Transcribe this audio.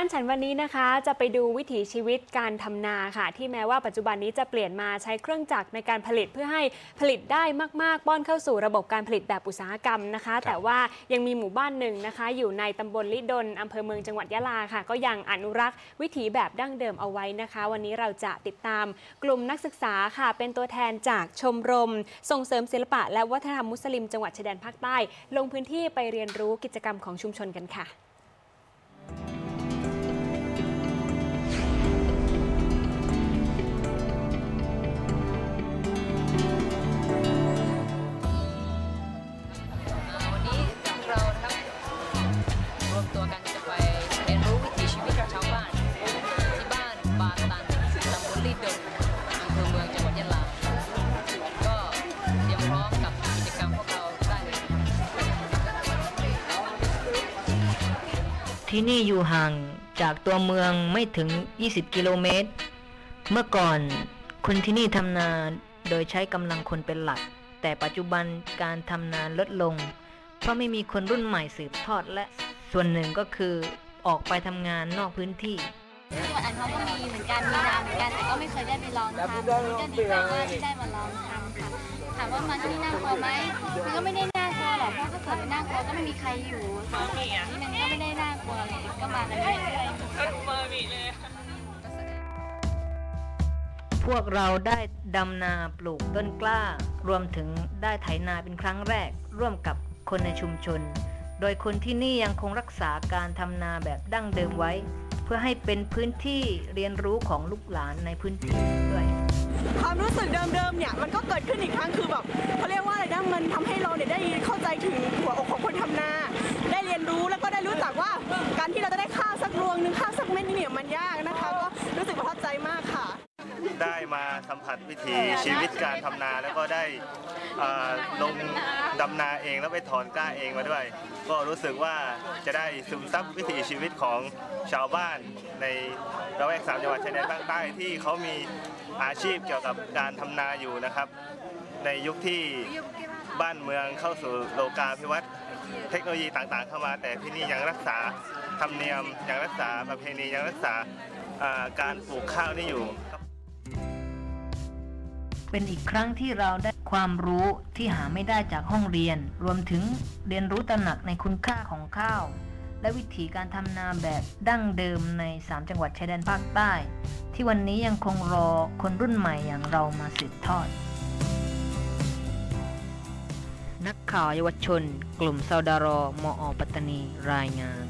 บ้านฉันวันนี้นะคะจะไปดูวิถีชีวิตการทำนาค่ะ ที่แม้ว่าปัจจุบันนี้จะเปลี่ยนมาใช้เครื่องจักรในการผลิตเพื่อให้ผลิตได้มาก ๆ ป้อนเข้าสู่ระบบการผลิตแบบอุตสาหกรรมนะคะ แต่ว่ายังมีหมู่บ้านหนึ่งนะคะ อยู่ในตำบลลิดลอำเภอเมืองจังหวัดยะลาค่ะ ก็ยังอนุรักษ์วิถีแบบดั้งเดิมเอาไว้นะคะ วันนี้เราจะติดตามกลุ่มนักศึกษาค่ะ เป็นตัวแทนจากชมรม ส่งเสริมศิลปะ และวัฒนธรรมมุสลิมจังหวัดชายแดนภาคใต้ ลงพื้นที่ไปเรียนรู้กิจกรรมของชุมชนกันค่ะ ที่นี่อยู่ห่างจากตัวเมืองไม่ถึง 20 กิโลเมตร เมื่อก่อนคนที่นี่ทำนาโดยใช้กำลังคนเป็นหลัก แต่ปัจจุบันการทำนาลดลง เพราะไม่มีคนรุ่นใหม่สืบทอดและส่วนหนึ่งก็คือออกไปทำงานนอกพื้นที่ที่วัดอ่างทองก็มีเหมือนกันมีนาเหมือนกันแต่ก็ไม่เคยได้ไปลองทำก็ดีใจมากที่ได้มาลองทำค่ะถามว่ามาที่นี่น่ากลัวไหมมันก็ไม่ได้ เพราะถ้าเกิดมันน่ากลัวก็ไม่มีใครอยู่นี่มันก็ไม่ได้น่ากลัวเลยก็มาเรื่อยพวกเราได้ดำนาปลูกต้นกล้า รวมถึงได้ไถนาเป็นครั้งแรก ร่วมกับคนในชุมชน โดยคนที่นี่ยังคงรักษาการทำนาแบบดั้งเดิมไว้ เพื่อให้เป็นพื้นที่เรียนรู้ของลูกหลานในพื้นที่ด้วยความรู้สึกเดิมๆเนี่ยมันก็เกิดขึ้นอีกครั้งคือแบบเขาเรียกว่าอะไรนะมันทำให้เราเนี่ยได้ หนึ่งข้าวสักเม็ดนึงเนี่ยมันยากนะคะ ก็รู้สึกประทับใจมากค่ะ ได้มาสัมผัสวิถีชีวิตการทำนาแล้วก็ได้เอ่อลงดำนาเองแล้วไปถอนกล้าเองมาด้วย ก็รู้สึกว่าจะได้ซึมซับวิถีชีวิตของชาวบ้านในระแวกสามจังหวัดชายแดนภาคใต้ที่เขามีอาชีพเกี่ยวกับการทำนาอยู่นะครับ ในยุคที่บ้านเมืองเข้าสู่โลกาภิวัตน์เทคโนโลยีต่างๆ เข้ามา แต่ที่นี่ยังรักษา ธรรมเนียมยังรักษาประเพณียังรักษาอ่าการปลูกข้าวนี่อยู่ เป็นอีกครั้งที่เราได้ความรู้ที่หาไม่ได้จากห้องเรียน รวมถึงเรียนรู้ตระหนักในคุณค่าของข้าว และวิธีการทำนาแบบดั้งเดิมใน 3 จังหวัดชายแดนภาคใต้ ที่วันนี้ยังคงรอคนรุ่นใหม่อย่างเรามาสืบทอดนักข่าวเยาวชน กลุ่มซาวดารอมอปัตตานี รายงาน